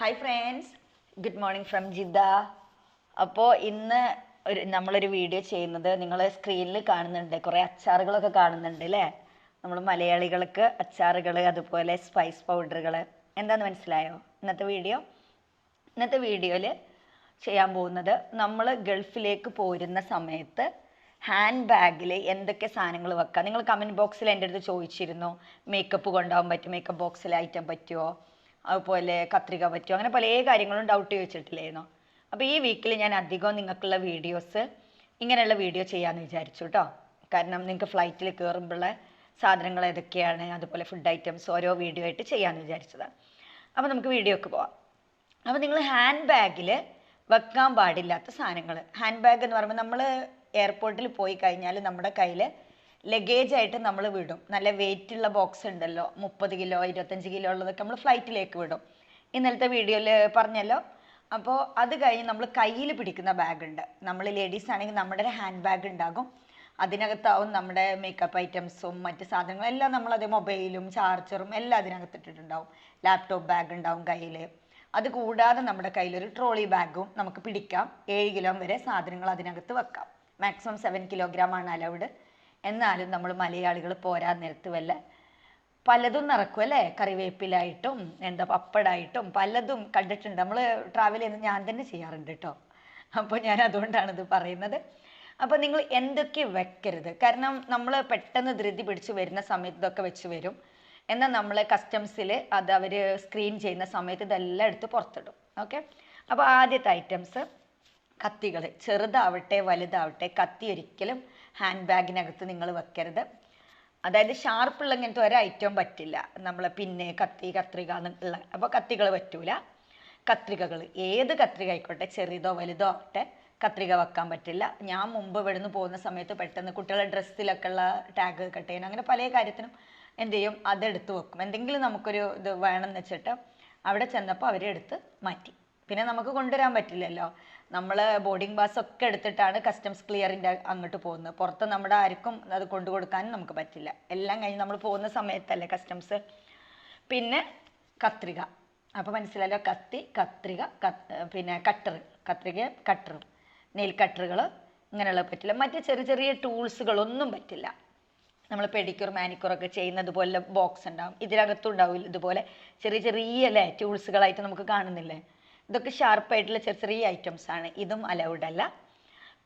Hi friends good morning from Jeddah. അപ്പോൾ ഇന്ന് ഒരു നമ്മളൊരു വീഡിയോ ചെയ്യുന്നത് നിങ്ങൾ സ്ക്രീനിൽ കാണുന്നുണ്ട്. കുറേ അച്ചാറുകളൊക്കെ കാണുന്നുണ്ട് അല്ലേ നമ്മൾ മലയാളികൾക്ക് അച്ചാറുകൾ അതുപോലെ സ്പൈസ് പൗഡറുകൾ എന്താണെന്ന് മനസ്സിലായോ? ഇന്നത്തെ വീഡിയോ ഇന്നത്തെ വീഡിയോയിൽ ചെയ്യാൻ പോകുന്നത് നമ്മൾ ഗൾഫിലേക്ക് പോരുന്ന സമയത്ത് ഹാൻഡ് ബാഗിൽ എന്തൊക്കെ സാധനങ്ങൾ വെക്കാം? നിങ്ങൾ കമന്റ് ബോക്സിൽ എന്റെ അടുത്ത് ചോദിച്ചിരുന്നു. മേക്കപ്പ് കൊണ്ടുപോകാൻ പറ്റും മേക്കപ്പ് ബോക്സിൽ ഐറ്റം പറ്റുമോ അതുപോലെ കത്രിക പറ്റുമോ അങ്ങനെ പല കാര്യങ്ങളും ഡൗട്ട് ചോദിച്ചിട്ടില്ലായിരുന്നോ? അപ്പോൾ ഈ വീക്കിൽ ഞാൻ അധികം നിങ്ങൾക്കുള്ള വീഡിയോസ് ഇങ്ങനെയുള്ള വീഡിയോ ചെയ്യാമെന്ന് വിചാരിച്ചു കേട്ടോ കാരണം നിങ്ങൾക്ക് ഫ്ലൈറ്റിൽ കയറുമ്പോഴുള്ള സാധനങ്ങൾ ഏതൊക്കെയാണ്? അതുപോലെ ഫുഡ് ഐറ്റംസ് ഓരോ വീഡിയോ ആയിട്ട് ചെയ്യാമെന്ന് വിചാരിച്ചതാണ് അപ്പോൾ നമുക്ക് വീഡിയോക്ക് പോവാം. അപ്പോൾ നിങ്ങൾ ഹാൻഡ് ബാഗിൽ വെക്കാൻ പാടില്ലാത്ത സാധനങ്ങൾ ഹാൻഡ് ബാഗ് എന്ന് പറയുമ്പോൾ നമ്മൾ എയർപോർട്ടിൽ പോയി കഴിഞ്ഞാൽ നമ്മുടെ കയ്യിൽ ലഗേജ് ആയിട്ട് നമ്മൾ വിടും. നല്ല വെയിറ്റ് ഉള്ള ബോക്സ് ഉണ്ടല്ലോ. മുപ്പത് കിലോ ഇരുപത്തഞ്ച് കിലോ ഉള്ളതൊക്കെ നമ്മൾ ഫ്ലൈറ്റിലേക്ക് വിടും. ഇന്നലത്തെ വീഡിയോയിൽ പറഞ്ഞല്ലോ. അപ്പോൾ അത് കഴിഞ്ഞ് നമ്മൾ കയ്യിൽ പിടിക്കുന്ന ബാഗ് ഉണ്ട്. നമ്മൾ ലേഡീസ് ആണെങ്കിൽ നമ്മുടെ ഒരു ഹാൻഡ് ബാഗ് ഉണ്ടാകും. അതിനകത്താവും നമ്മുടെ മേക്കപ്പ് ഐറ്റംസും മറ്റ് സാധനങ്ങളും എല്ലാം നമ്മൾ അതേ മൊബൈലും ചാർജറും എല്ലാം അതിനകത്ത് ഇട്ടിട്ടുണ്ടാവും ലാപ്ടോപ്പ് ബാഗ് ഉണ്ടാവും കയ്യിൽ അത് കൂടാതെ നമ്മുടെ കയ്യിലൊരു ട്രോളി ബാഗും നമുക്ക് പിടിക്കാം. ഏഴ് കിലോ വരെ സാധനങ്ങൾ അതിനകത്ത് വെക്കാം. മാക്സിമം സെവൻ കിലോഗ്രാം ആണ് അലൗഡ് എന്നാലും നമ്മൾ മലയാളികൾ പോരാൻ നേരത്ത് വല്ല. പലതും നിറക്കും അല്ലേ? കറിവേപ്പിലായിട്ടും എന്താ പപ്പടായിട്ടും പലതും കണ്ടിട്ടുണ്ട്. നമ്മൾ ട്രാവൽ ചെയ്യുന്നത് ഞാൻ തന്നെ ചെയ്യാറുണ്ട് കേട്ടോ അപ്പോൾ ഞാൻ അതുകൊണ്ടാണ് ഇത് പറയുന്നത്. അപ്പോൾ നിങ്ങൾ എന്തൊക്കെ വെക്കരുത്? കാരണം നമ്മൾ പെട്ടെന്ന് ധൃതി പിടിച്ച് വരുന്ന സമയത്ത് ഇതൊക്കെ വെച്ച് വരും. എന്നാൽ നമ്മൾ കസ്റ്റംസിൽ അത് അവർ സ്ക്രീൻ ചെയ്യുന്ന സമയത്ത് ഇതെല്ലാം എടുത്ത് പുറത്തിടും. ഓക്കെ അപ്പോൾ ആദ്യത്തെ ഐറ്റംസ് കത്തികൾ ചെറുതാവട്ടെ വലുതാവട്ടെ കത്തി ഒരിക്കലും ഹാൻഡ് ബാഗിനകത്ത് നിങ്ങൾ വെക്കരുത്. അതായത് ഷാർപ്പുള്ള ഇങ്ങനത്തെ ഒരു ഐറ്റം പറ്റില്ല. നമ്മൾ പിന്നെ കത്തി കത്രിക എന്നുള്ള അപ്പോൾ കത്തികൾ പറ്റൂല. കത്രികകൾ ഏത് കത്രിക ആയിക്കോട്ടെ ചെറുതോ വലുതോ ആവട്ടെ കത്രിക വെക്കാൻ പറ്റില്ല. ഞാൻ മുമ്പ് ഇവിടുന്ന് പോകുന്ന സമയത്ത് പെട്ടെന്ന് കുട്ടികളുടെ ഡ്രസ്സിലൊക്കെ ഉള്ള ടാഗ് കട്ട് ചെയ്യാൻ അങ്ങനെ പല കാര്യത്തിനും എന്ത് ചെയ്യും? അതെടുത്ത് വെക്കും. എന്തെങ്കിലും നമുക്കൊരു ഇത് വേണമെന്ന് വെച്ചിട്ട് അവിടെ ചെന്നപ്പോൾ അവരെടുത്ത് മാറ്റി. പിന്നെ നമുക്ക് കൊണ്ടുവരാൻ പറ്റില്ലല്ലോ. നമ്മൾ ബോർഡിംഗ് പാസ് ഒക്കെ എടുത്തിട്ടാണ് കസ്റ്റംസ് ക്ലിയറിന്റെ അങ്ങോട്ട് പോകുന്നത്. പുറത്ത് നമ്മുടെ ആർക്കും അത് കൊണ്ടു കൊടുക്കാനും നമുക്ക് പറ്റില്ല. എല്ലാം കഴിഞ്ഞ് നമ്മൾ പോകുന്ന സമയത്തല്ലേ കസ്റ്റംസ് പിന്നെ കത്രിക. അപ്പോൾ മനസ്സിലായല്ലോ? കത്തി കത്രിക പിന്നെ കട്ടർ കത്രിക കട്ടറും നെയിൽ കട്ടറുകൾ ഇങ്ങനെയുള്ള പറ്റില്ല. മറ്റ് ചെറിയ ചെറിയ ടൂൾസുകളൊന്നും പറ്റില്ല. നമ്മൾ പെഡിക്യൂർ മാനിക്യൂർ ഒക്കെ ചെയ്യുന്നത് പോലെ ബോക്സ് ഉണ്ടാവും. ഇതിനകത്തും ഉണ്ടാവില്ല ഇതുപോലെ ചെറിയ ചെറിയ അല്ലേ ടൂൾസുകളായിട്ട് നമുക്ക് കാണുന്നില്ലേ? ഇതൊക്കെ ഷാർപ്പായിട്ടുള്ള ചെറിയ ചെറിയ ഐറ്റംസ് ആണ്. ഇതും അലൗഡ് അല്ല.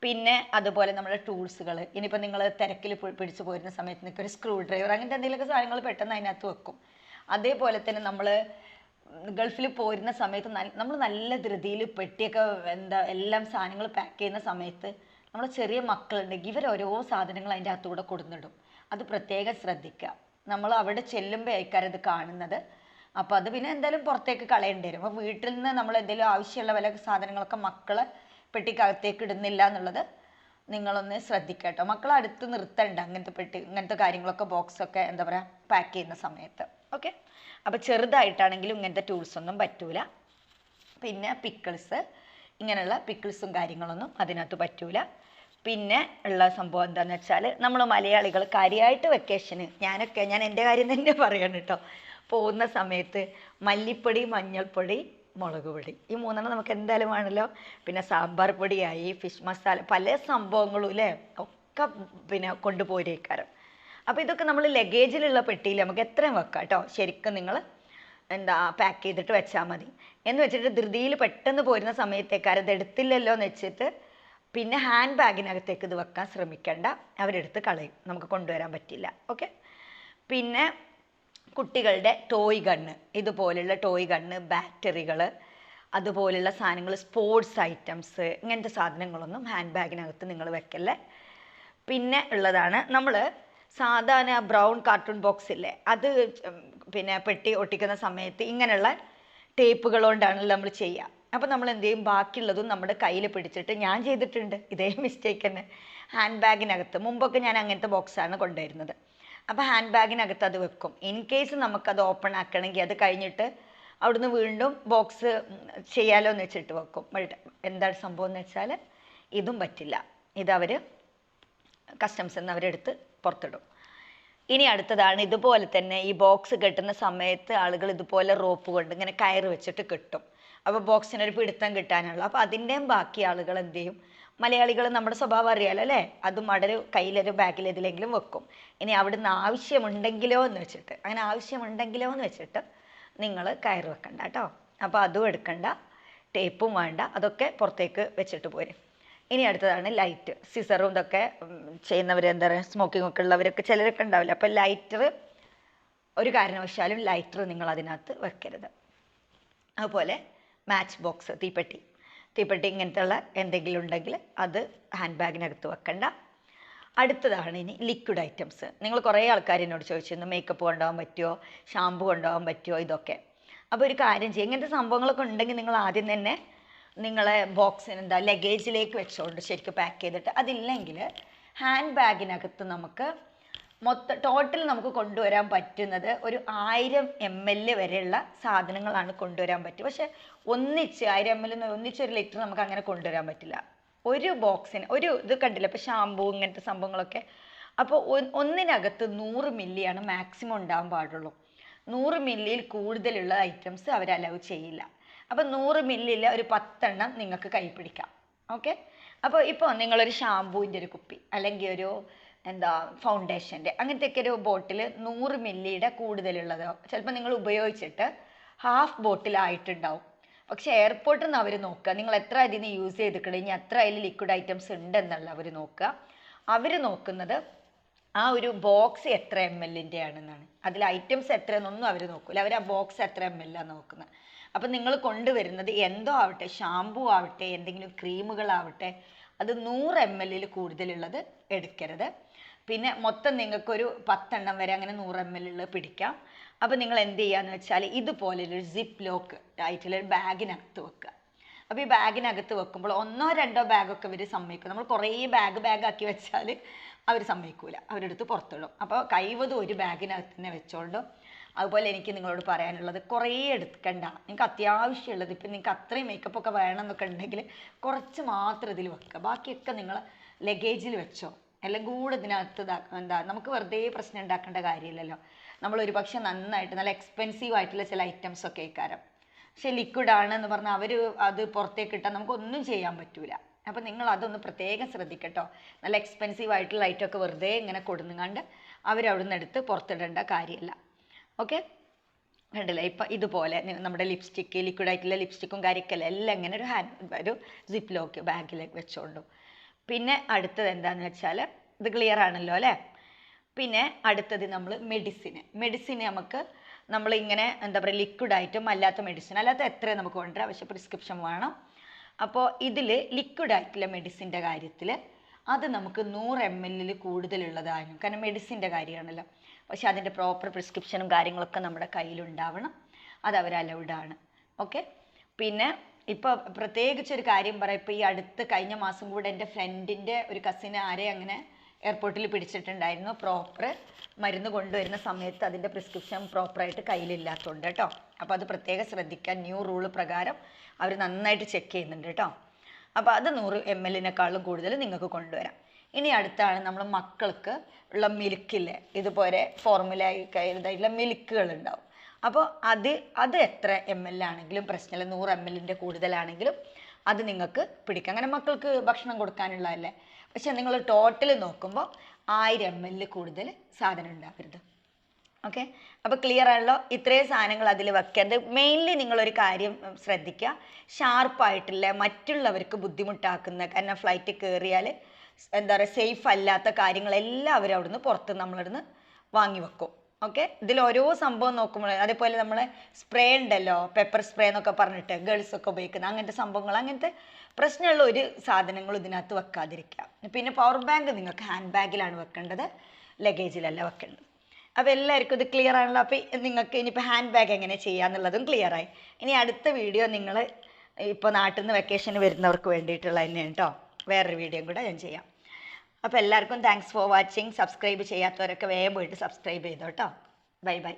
പിന്നെ അതുപോലെ നമ്മുടെ ടൂൾസുകൾ ഇനിയിപ്പോൾ നിങ്ങൾ തിരക്കിൽ പിടിച്ചു പോരുന്ന സമയത്ത് നിങ്ങൾക്ക് ഒരു സ്ക്രൂ ഡ്രൈവർ അങ്ങനത്തെ എന്തെങ്കിലുമൊക്കെ സാധനങ്ങൾ പെട്ടെന്ന് അതിനകത്ത് വെക്കും. അതേപോലെ തന്നെ നമ്മൾ ഗൾഫിൽ പോരുന്ന സമയത്ത് നമ്മൾ നല്ല ധൃതിയിൽ പെട്ടിയൊക്കെ എന്താ എല്ലാം സാധനങ്ങൾ പാക്ക് ചെയ്യുന്ന സമയത്ത് നമ്മൾ ചെറിയ മക്കളുണ്ടെങ്കിൽ ഇവർ ഓരോ സാധനങ്ങൾ അതിന്റെ അകത്തൂടെ കൊടുന്നിടും. അത് പ്രത്യേകം ശ്രദ്ധിക്കുക നമ്മൾ അവിടെ ചെല്ലുമ്പോൾ ആയിക്കാരത് കാണുന്നത്. അപ്പോൾ അത് പിന്നെ എന്തായാലും പുറത്തേക്ക് കളയേണ്ടി വരും. അപ്പോൾ വീട്ടിൽ നിന്ന് നമ്മൾ എന്തെങ്കിലും ആവശ്യമുള്ള വല്ല സാധനങ്ങളൊക്കെ മക്കളെ പെട്ടിക്കകത്തേക്ക് ഇടുന്നില്ല എന്നുള്ളത് നിങ്ങളൊന്ന് ശ്രദ്ധിക്കുക കേട്ടോ അടുത്ത് നിർത്തണ്ട അങ്ങനത്തെ പെട്ടി ഇങ്ങനത്തെ കാര്യങ്ങളൊക്കെ ബോക്സൊക്കെ എന്താ പറയുക പാക്ക് ചെയ്യുന്ന സമയത്ത്. ഓക്കെ അപ്പോൾ ചെറുതായിട്ടാണെങ്കിലും ഇങ്ങനത്തെ ടൂൾസ് ഒന്നും പറ്റൂല. പിന്നെ പിക്കിൾസ് ഇങ്ങനെയുള്ള പിക്കിൾസും കാര്യങ്ങളൊന്നും അതിനകത്ത് പറ്റൂല. പിന്നെ ഉള്ള സംഭവം എന്താണെന്ന് വെച്ചാൽ നമ്മൾ മലയാളികൾ കാര്യമായിട്ട് വെക്കേഷന് ഞാനൊക്കെ ഞാൻ എന്റെ കാര്യം തന്നെ പറയാണ് കേട്ടോ പോകുന്ന സമയത്ത് മല്ലിപ്പൊടി മഞ്ഞൾപ്പൊടി മുളക് പൊടി ഈ മൂന്നെണ്ണം നമുക്ക് എന്തായാലും വേണമല്ലോ പിന്നെ സാമ്പാർ പൊടിയായി ഫിഷ് മസാല പല സംഭവങ്ങളും അല്ലേ ഒക്കെ പിന്നെ കൊണ്ടുപോരേക്കാരം. അപ്പോൾ ഇതൊക്കെ നമ്മൾ ലഗേജിലുള്ള പെട്ടിയിൽ നമുക്ക് എത്രയും വെക്കാം കേട്ടോ. ശരിക്കും നിങ്ങൾ എന്താ പാക്ക് ചെയ്തിട്ട് വെച്ചാൽ മതി. എന്ന് വെച്ചിട്ട് ധൃതിയിൽ പെട്ടെന്ന് പോരുന്ന സമയത്തേക്കാരം ഇത് എടുത്തില്ലല്ലോ എന്ന് വെച്ചിട്ട് പിന്നെ ഹാൻഡ് ബാഗിനകത്തേക്ക് ഇത് വെക്കാൻ ശ്രമിക്കേണ്ട. അവരെടുത്ത് കളയും. നമുക്ക് കൊണ്ടുവരാൻ പറ്റില്ല. ഓക്കെ പിന്നെ കുട്ടികളുടെ ടോയ് ഗണ്ണ് ഇതുപോലുള്ള ടോയ് ഗണ്ണ് ബാറ്ററികൾ അതുപോലുള്ള സാധനങ്ങൾ സ്പോർട്സ് ഐറ്റംസ് ഇങ്ങനത്തെ സാധനങ്ങളൊന്നും ഹാൻഡ് ബാഗിനകത്ത് നിങ്ങൾ വെക്കല്ലേ? പിന്നെ ഉള്ളതാണ് നമ്മൾ സാധാരണ ബ്രൗൺ കാർട്ടൂൺ ബോക്സ് ഇല്ലേ? അത് പിന്നെ പെട്ടി ഒട്ടിക്കുന്ന സമയത്ത് ഇങ്ങനെയുള്ള ടേപ്പുകൾ കൊണ്ടാണല്ലോ നമ്മൾ ചെയ്യുക. അപ്പോൾ നമ്മൾ എന്ത് ചെയ്യും? ബാക്കിയുള്ളതും നമ്മുടെ കയ്യിൽ പിടിച്ചിട്ട് ഞാൻ ചെയ്തിട്ടുണ്ട്. ഇതേ മിസ്റ്റേക്ക് തന്നെ. ഹാൻഡ് ബാഗിനകത്ത് മുമ്പൊക്കെ ഞാൻ അങ്ങനത്തെ ബോക്സാണ് കൊണ്ടുവരുന്നത്. അപ്പോൾ ഹാൻഡ് ബാഗിനകത്ത് അത് വെക്കും. ഇൻ കേസ് നമുക്കത് ഓപ്പൺ ആക്കണമെങ്കിൽ അത് കഴിഞ്ഞിട്ട് അവിടുന്ന് വീണ്ടും ബോക്സ് ചെയ്യാലോ എന്ന് വെച്ചിട്ട് വെക്കും. ബട്ട് എന്താണ് സംഭവം എന്ന് വെച്ചാൽ ഇതും പറ്റില്ല. ഇതവർ കസ്റ്റംസ് നിന്ന് അവരെടുത്ത് പുറത്തിടും. ഇനി അടുത്തതാണ് ഇതുപോലെ തന്നെ ഈ ബോക്സ് കെട്ടുന്ന സമയത്ത് ആളുകൾ ഇതുപോലെ റോപ്പ് കൊണ്ട് ഇങ്ങനെ കയറ് വെച്ചിട്ട് കെട്ടും. അപ്പോൾ ബോക്സിനൊരു പിടുത്തം കിട്ടാനുള്ള. അപ്പോൾ അതിന്റെയും ബാക്കി ആളുകൾ എന്ത് ചെയ്യും? മലയാളികൾ നമ്മുടെ സ്വഭാവം അറിയാലോ അല്ലേ? അതും അവിടെ കയ്യിലൊരു ബാഗിൽ ഇതിലെങ്കിലും വെക്കും. ഇനി അവിടുന്ന് ആവശ്യമുണ്ടെങ്കിലോ എന്ന് വെച്ചിട്ട് അങ്ങനെ ആവശ്യമുണ്ടെങ്കിലോ എന്ന് വെച്ചിട്ട് നിങ്ങൾ കയറി വെക്കണ്ട കേട്ടോ. അപ്പോൾ അതും എടുക്കണ്ട ടേപ്പും വേണ്ട അതൊക്കെ പുറത്തേക്ക് വെച്ചിട്ട് പോരും. ഇനി അടുത്തതാണ് ലൈറ്റ്. സിസറും ഇതൊക്കെ ചെയ്യുന്നവർ എന്താ പറയുക സ്മോക്കിംഗ് ഒക്കെ ഉള്ളവരൊക്കെ ചിലരൊക്കെ ഉണ്ടാവില്ല? അപ്പോൾ ലൈറ്റർ ഒരു കാരണവശാലും ലൈറ്റർ നിങ്ങൾ അതിനകത്ത് വെക്കരുത്. അതുപോലെ മാച്ച് ബോക്സ് തീപ്പെട്ടി. തീപ്പെട്ടി ഇങ്ങനത്തെ ഉള്ള എന്തെങ്കിലും ഉണ്ടെങ്കിൽ അത് ഹാൻഡ് ബാഗിനകത്ത് വെക്കണ്ട. അടുത്തതാണ് ഇനി ലിക്വിഡ് ഐറ്റംസ് നിങ്ങൾ കുറേ ആൾക്കാർ എന്നോട് ചോദിച്ചിരുന്നു മേക്കപ്പ് കൊണ്ടുപോകാൻ പറ്റുമോ ഷാമ്പു കൊണ്ടുപോകാൻ പറ്റുമോ ഇതൊക്കെ. അപ്പോൾ ഒരു കാര്യം ചെയ്യും ഇങ്ങനത്തെ സംഭവങ്ങളൊക്കെ ഉണ്ടെങ്കിൽ നിങ്ങൾ ആദ്യം തന്നെ നിങ്ങളെ ബോക്സിന് എന്താ ലഗേജിലേക്ക് വെച്ചോണ്ട് ശരിക്കും പാക്ക് ചെയ്തിട്ട് അതില്ലെങ്കിൽ ഹാൻഡ് ബാഗിനകത്ത് നമുക്ക് മൊത്തം ടോട്ടൽ നമുക്ക് കൊണ്ടുവരാൻ പറ്റുന്നത് ഒരു ആയിരം എം എൽ വരെയുള്ള സാധനങ്ങളാണ് കൊണ്ടുവരാൻ പറ്റുക. പക്ഷെ ഒന്നിച്ച് ആയിരം എം എൽ ഒന്നിച്ച് ഒരു ലിറ്റർ നമുക്ക് അങ്ങനെ കൊണ്ടുവരാൻ പറ്റില്ല. ഒരു ബോക്സിന് ഒരു ഇത് കണ്ടില്ല? ഇപ്പോൾ ഷാമ്പൂ ഇങ്ങനത്തെ സംഭവങ്ങളൊക്കെ. അപ്പോൾ ഒന്നിനകത്ത് നൂറ് മില്ലിയാണ് മാക്സിമം ഉണ്ടാകാൻ പാടുള്ളൂ. നൂറ് മില്ലിയിൽ കൂടുതലുള്ള ഐറ്റംസ് അവർ അലവ് ചെയ്യില്ല. അപ്പോൾ നൂറ് മില്ലിയിൽ ഒരു പത്തെണ്ണം നിങ്ങൾക്ക് കൈ പിടിക്കാം. ഓക്കെ അപ്പോൾ ഇപ്പോൾ നിങ്ങളൊരു ഷാമ്പൂവിന്റെ ഒരു കുപ്പി അല്ലെങ്കിൽ ഒരു എന്താ ഫൗണ്ടേഷന്റെ അങ്ങനത്തെയൊക്കെ ഒരു ബോട്ടിൽ നൂറ് മില്ലിയുടെ കൂടുതലുള്ളതോ. ചിലപ്പോൾ നിങ്ങൾ ഉപയോഗിച്ചിട്ട് ഹാഫ് ബോട്ടിലായിട്ടുണ്ടാവും പക്ഷെ എയർപോർട്ടിൽ നിന്ന് അവർ നോക്കുക. നിങ്ങൾ എത്ര അതിൽ നിന്ന് യൂസ് ചെയ്തിട്ടുണ്ട് ഇനി എത്ര അതിൽ ലിക്വിഡ് ഐറ്റംസ് ഉണ്ടെന്നുള്ള അവർ നോക്കുക. അവർ നോക്കുന്നത് ആ ഒരു ബോക്സ് എത്ര എം എല്ലിന്റെ ആണെന്നാണ് അതിൽ ഐറ്റംസ് എത്രയെന്നൊന്നും അവർ നോക്കില്ല അവർ ആ ബോക്സ് എത്ര എം എല്ലാണ് നോക്കുന്നത്. അപ്പം നിങ്ങൾ കൊണ്ടുവരുന്നത് എന്തോ ആവട്ടെ ഷാമ്പൂ ആവട്ടെ എന്തെങ്കിലും ക്രീമുകളാവട്ടെ അത് നൂറ് എം എല്ലിൽ കൂടുതലുള്ളത് എടുക്കരുത്. പിന്നെ മൊത്തം നിങ്ങൾക്കൊരു പത്തെണ്ണം വരെ അങ്ങനെ നൂറ് എം എൽ ഉള്ളത് പിടിക്കാം. അപ്പോൾ നിങ്ങൾ എന്ത് ചെയ്യാന്ന് വെച്ചാൽ ഇതുപോലെ ഒരു സിപ്പ് ലോക്ക് ആയിട്ടുള്ളൊരു ബാഗിനകത്ത് വെക്കുക. അപ്പോൾ ഈ ബാഗിനകത്ത് വെക്കുമ്പോൾ ഒന്നോ രണ്ടോ ബാഗൊക്കെ ഇവർ സമ്മതിക്കും. നമ്മൾ കുറേ ബാഗ് ബാഗ് ആക്കി വെച്ചാൽ അവർ സമ്മതിക്കൂല. അവരെടുത്ത് പുറത്തിടും. അപ്പോൾ കഴിവതും ഒരു ബാഗിനകത്ത് തന്നെ വെച്ചോണ്ടും അതുപോലെ എനിക്ക് നിങ്ങളോട് പറയാനുള്ളത് കുറേ എടുക്കണ്ട. നിങ്ങൾക്ക് അത്യാവശ്യമുള്ളത്. ഇപ്പം നിങ്ങൾക്ക് അത്രയും മേക്കപ്പ് ഒക്കെ വേണം എന്നൊക്കെ ഉണ്ടെങ്കിൽ കുറച്ച് മാത്രം ഇതിൽ വെക്കുക. ബാക്കിയൊക്കെ നിങ്ങൾ ലഗേജിൽ വെച്ചോ. എല്ലാം കൂടെ ഇതിനകത്ത് ഇതാ- എന്താ നമുക്ക് വെറുതെ പ്രശ്നം ഉണ്ടാക്കേണ്ട കാര്യമില്ലല്ലോ. നമ്മൾ ഒരു പക്ഷെ നന്നായിട്ട് നല്ല എക്സ്പെൻസീവ് ആയിട്ടുള്ള ചില ഐറ്റംസ് ഒക്കെ ഇക്കാരം പക്ഷെ ലിക്വിഡ് എന്ന് പറഞ്ഞാൽ അവർ അത് പുറത്തേക്ക് ഇട്ടാൽ നമുക്കൊന്നും ചെയ്യാൻ പറ്റൂല. അപ്പം നിങ്ങൾ അതൊന്ന് പ്രത്യേകം ശ്രദ്ധിക്കട്ടോ. നല്ല എക്സ്പെൻസീവ് ആയിട്ടുള്ള ഐറ്റമൊക്കെ വെറുതെ ഇങ്ങനെ കൊടുങ്ങാണ്ട് അവരവിടുന്ന് എടുത്ത് പുറത്തിടേണ്ട കാര്യമില്ല. ഓക്കെ കണ്ടില്ലേ? ഇപ്പം ഇതുപോലെ നമ്മുടെ ലിപ്സ്റ്റിക്ക് ലിക്വിഡ് ആയിട്ടുള്ള ലിപ്സ്റ്റിക്കും കാര്യമൊക്കെ എല്ലാം ഇങ്ങനെ ഒരു ഹാൻഡ് ഒരു സിപ്പ് ലോക്ക് ബാഗിലേക്ക് വെച്ചോണ്ടു. പിന്നെ അടുത്തത് എന്താണെന്ന് വെച്ചാൽ ഇത് ക്ലിയർ ആണല്ലോ അല്ലേ? പിന്നെ അടുത്തത് നമ്മൾ മെഡിസിന് മെഡിസിൻ നമുക്ക് നമ്മളിങ്ങനെ എന്താ പറയുക ലിക്വിഡ് ആയിട്ടും അല്ലാത്ത മെഡിസിൻ അല്ലാത്ത എത്ര നമുക്ക് കൊണ്ടുവരാം പക്ഷേ പ്രിസ്ക്രിപ്ഷൻ വേണം. അപ്പോൾ ഇതിൽ ലിക്വിഡ് ആയിട്ടുള്ള മെഡിസിന്റെ കാര്യത്തിൽ അത് നമുക്ക് നൂറ് എം എല്ലിൽ കൂടുതലുള്ളതായിരുന്നു കാരണം മെഡിസിന്റെ കാര്യമാണല്ലോ. പക്ഷെ അതിന്റെ പ്രോപ്പർ പ്രിസ്ക്രിപ്ഷനും കാര്യങ്ങളൊക്കെ നമ്മുടെ കയ്യിലുണ്ടാവണം. അത് അവർ അലൗഡ് ആണ്. ഓക്കെ പിന്നെ ഇപ്പോൾ പ്രത്യേകിച്ച് ഒരു കാര്യം പറയാം. ഇപ്പോൾ ഈ അടുത്ത് കഴിഞ്ഞ മാസം കൂടെ എന്റെ ഫ്രണ്ടിന്റെ ഒരു കസിനെ ആരെ അങ്ങനെ എയർപോർട്ടിൽ പിടിച്ചിട്ടുണ്ടായിരുന്നു. പ്രോപ്പർ മരുന്ന് കൊണ്ടുവരുന്ന സമയത്ത് അതിന്റെ പ്രിസ്ക്രിപ്ഷൻ പ്രോപ്പറായിട്ട് കയ്യിലില്ലാത്തതുകൊണ്ട് കേട്ടോ. അപ്പോൾ അത് പ്രത്യേകം ശ്രദ്ധിക്കാൻ ന്യൂ റൂൾ പ്രകാരം അവർ നന്നായിട്ട് ചെക്ക് ചെയ്യുന്നുണ്ട് കേട്ടോ. അപ്പോൾ അത് നൂറ് എം എല്ലിനേക്കാളും കൂടുതൽ നിങ്ങൾക്ക് കൊണ്ടുവരാം. ഇനി അടുത്താണ് നമ്മൾ മക്കൾക്ക് ഉള്ള മിൽക്കില്ലേ? ഇതുപോലെ ഫോർമുല ഇതായിട്ടുള്ള മിൽക്കുകൾ ഉണ്ടാവും. അപ്പോൾ അത് അത് എത്ര എം എൽ ആണെങ്കിലും പ്രശ്നമില്ല നൂറ് എം എല്ലിന്റെ കൂടുതലാണെങ്കിലും അത് നിങ്ങൾക്ക് പിടിക്കാം. അങ്ങനെ മക്കൾക്ക് ഭക്ഷണം കൊടുക്കാനുള്ളതല്ലേ? പക്ഷെ നിങ്ങൾ ടോട്ടൽ നോക്കുമ്പോൾ ആയിരം എം എല്ലിൽ കൂടുതൽ സാധനം ഉണ്ടാവരുത്. ഓക്കെ? അപ്പോൾ ക്ലിയർ ആണല്ലോ? ഇത്രയും സാധനങ്ങൾ അതിൽ വെക്കരുത് മെയിൻലി നിങ്ങളൊരു കാര്യം ശ്രദ്ധിക്കുക. ഷാർപ്പായിട്ടില്ല മറ്റുള്ളവർക്ക് ബുദ്ധിമുട്ടാക്കുന്ന കാരണം ഫ്ലൈറ്റ് കയറിയാൽ എന്താ പറയുക സേഫ് അല്ലാത്ത കാര്യങ്ങളെല്ലാം അവർ അവിടുന്ന് പുറത്ത് നമ്മളിടുന്ന് വാങ്ങി വെക്കും. ഓക്കെ ഇതിൽ ഓരോ സംഭവം നോക്കുമ്പോൾ അതേപോലെ നമ്മൾ സ്പ്രേ ഉണ്ടല്ലോ പെപ്പർ സ്പ്രേ എന്നൊക്കെ പറഞ്ഞിട്ട് ഗേൾസ് ഒക്കെ ഉപയോഗിക്കുന്ന അങ്ങനത്തെ സംഭവങ്ങൾ അങ്ങനത്തെ പ്രശ്നമുള്ള ഒരു സാധനങ്ങളും ഇതിനകത്ത് വെക്കാതിരിക്കുക. പിന്നെ പവർ ബാങ്ക് നിങ്ങൾക്ക് ഹാൻഡ് ബാഗിലാണ് വെക്കേണ്ടത് ലഗേജിലല്ല വെക്കേണ്ടത്. അപ്പോൾ എല്ലാവർക്കും ഇത് ക്ലിയർ ആണല്ലോ. അപ്പോൾ നിങ്ങൾക്ക് ഇനിയിപ്പോൾ ഹാൻഡ് ബാഗ് എങ്ങനെ ചെയ്യാന്നുള്ളതും ക്ലിയർ ആയി. ഇനി അടുത്ത വീഡിയോ നിങ്ങൾ ഇപ്പോൾ നാട്ടിൽ നിന്ന് വെക്കേഷന് വരുന്നവർക്ക് വേണ്ടിയിട്ടുള്ള തന്നെയാണ് കേട്ടോ. വേറൊരു വീഡിയോയും കൂടെ ഞാൻ ചെയ്യാം. അപ്പോൾ എല്ലാവർക്കും താങ്ക്സ് ഫോർ വാച്ചിങ് സബ്സ്ക്രൈബ് ചെയ്യാത്തവരൊക്കെ വേഗം പോയിട്ട് സബ്സ്ക്രൈബ് ചെയ്തോട്ടോ ബൈ ബൈ